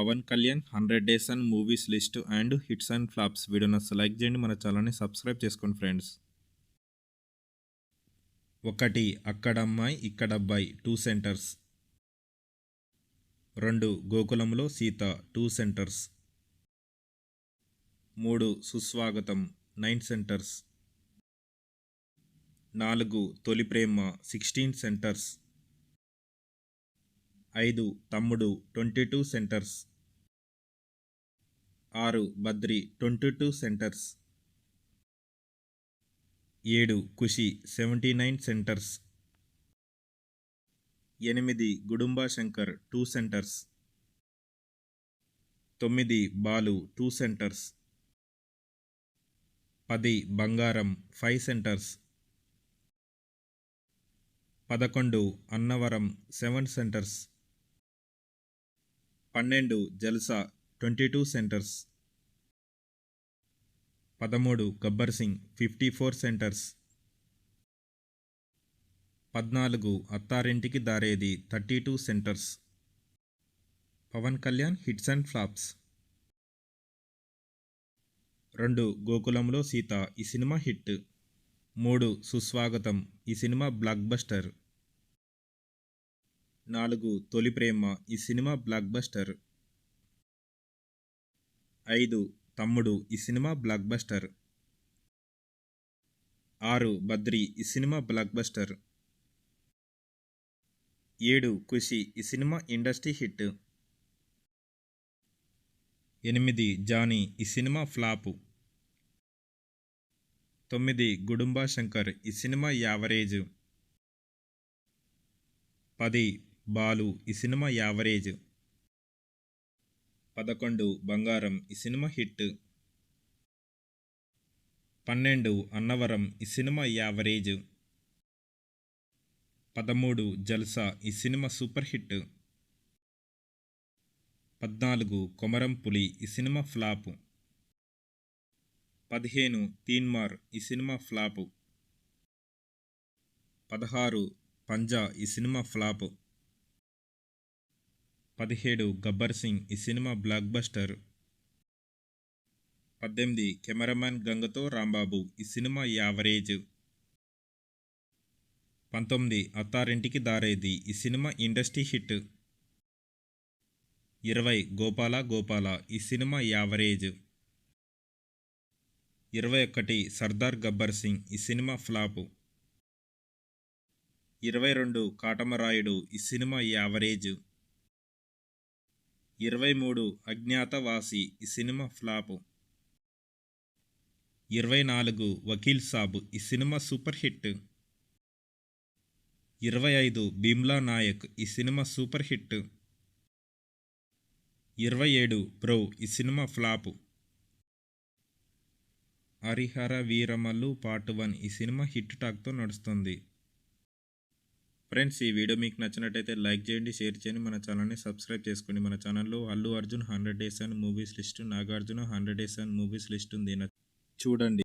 Pawan Kalyan hundred days and movies list and hits and flops వీడియోని like చేయండి మన ఛానల్ని సబ్స్క్రైబ్ చేసుకోండి ఫ్రెండ్స్. ఒకటి అక్కడమ్మాయి ఇక్కడబ్బాయి టూ సెంటర్స్. రెండు గోకులంలో సీత టూ సెంటర్స్. మూడు సుస్వాగతం నైన్ సెంటర్స్. నాలుగు తొలి ప్రేమ సిక్స్టీన్ సెంటర్స్. ఐదు తమ్ముడు ట్వంటీ టూ సెంటర్స్. ఆరు బద్రి ట్వంటీ టూ సెంటర్స్. ఏడు కుషి సెవెంటీ నైన్ సెంటర్స్. ఎనిమిది గుడుంబా శంకర్ టూ సెంటర్స్. తొమ్మిది బాలు టూ సెంటర్స్. పది బంగారం ఫైవ్ సెంటర్స్. పదకొండు అన్నవరం సెవెన్ సెంటర్స్. పన్నెండు జల్సా ట్వంటీ టూ సెంటర్స్. పదమూడు Gabbar Singh fifty four centres. పద్నాలుగు Attarintiki Daredi thirty two centres. Pawan Kalyan hits and flops. రెండు గోకులంలో సీత ఈ సినిమా హిట్. మూడు సుస్వాగతం ఈ సినిమా బ్లాక్ బస్టర్ నాలుగు తొలి ప్రేమ ఈ సినిమా బ్లాక్ బస్టర్. ఐదు తమ్ముడు ఈ సినిమా బ్లాక్ బస్టర్. ఆరు బద్రి ఈ సినిమా బ్లాక్ బస్టర్. ఏడు ఖుషి ఈ సినిమా ఇండస్ట్రీ హిట్. ఎనిమిది జానీ ఈ సినిమా ఫ్లాపు. తొమ్మిది గుడుంబా శంకర్ ఈ సినిమా యావరేజ్. పది బాలు ఈ సినిమా యావరేజ్. పదకొండు బంగారం ఈ సినిమా హిట్. పన్నెండు అన్నవరం ఈ సినిమా యావరేజ్. పదమూడు జల్సా ఈ సినిమా సూపర్ హిట్. పద్నాలుగు కొమరం పులి ఈ సినిమా ఫ్లాప్. పదిహేను తీన్మార్ ఈ సినిమా ఫ్లాప్. పదహారు పంజా ఈ సినిమా ఫ్లాప్. పదిహేడు గబ్బర్ సింగ్ ఈ సినిమా బ్లాక్ బస్టర్ పద్దెనిమిది కెమెరామ్యాన్ గంగతో రాంబాబు ఈ సినిమా యావరేజ్. పంతొమ్మిది అత్తారింటికి దారేది ఈ సినిమా ఇండస్ట్రీ హిట్. ఇరవై గోపాల గోపాల ఈ సినిమా యావరేజ్. ఇరవై ఒకటి సర్దార్ గబ్బర్ సింగ్ ఈ సినిమా ఫ్లాప్. ఇరవై రెండు కాటమరాయుడు ఈ సినిమా యావరేజ్. ఇరవై మూడు అజ్ఞాతవాసి ఈ సినిమా ఫ్లాప్. ఇరవై నాలుగు వకీల్ సాబ్ ఈ సినిమా సూపర్ హిట్. ఇరవై ఐదు భీమ్లా నాయక్ ఈ సినిమా సూపర్ హిట్. ఇరవై ఏడు బ్రో ఈ cinema flop. Harihara Veeramallu part one ఈ సినిమా హిట్ టాక్తో నడుస్తుంది. ఫ్రెండ్స్ ఈ వీడియో మీకు నచ్చినట్టయితే లైక్ చేయండి షేర్ చేయండి. మన ఛానల్ని సబ్స్క్రైబ్ చేసుకోండి. మన ఛానల్లో Allu Arjun hundred days and movies list Nagarjuna hundred days and movies list ఉంది. చూడండి.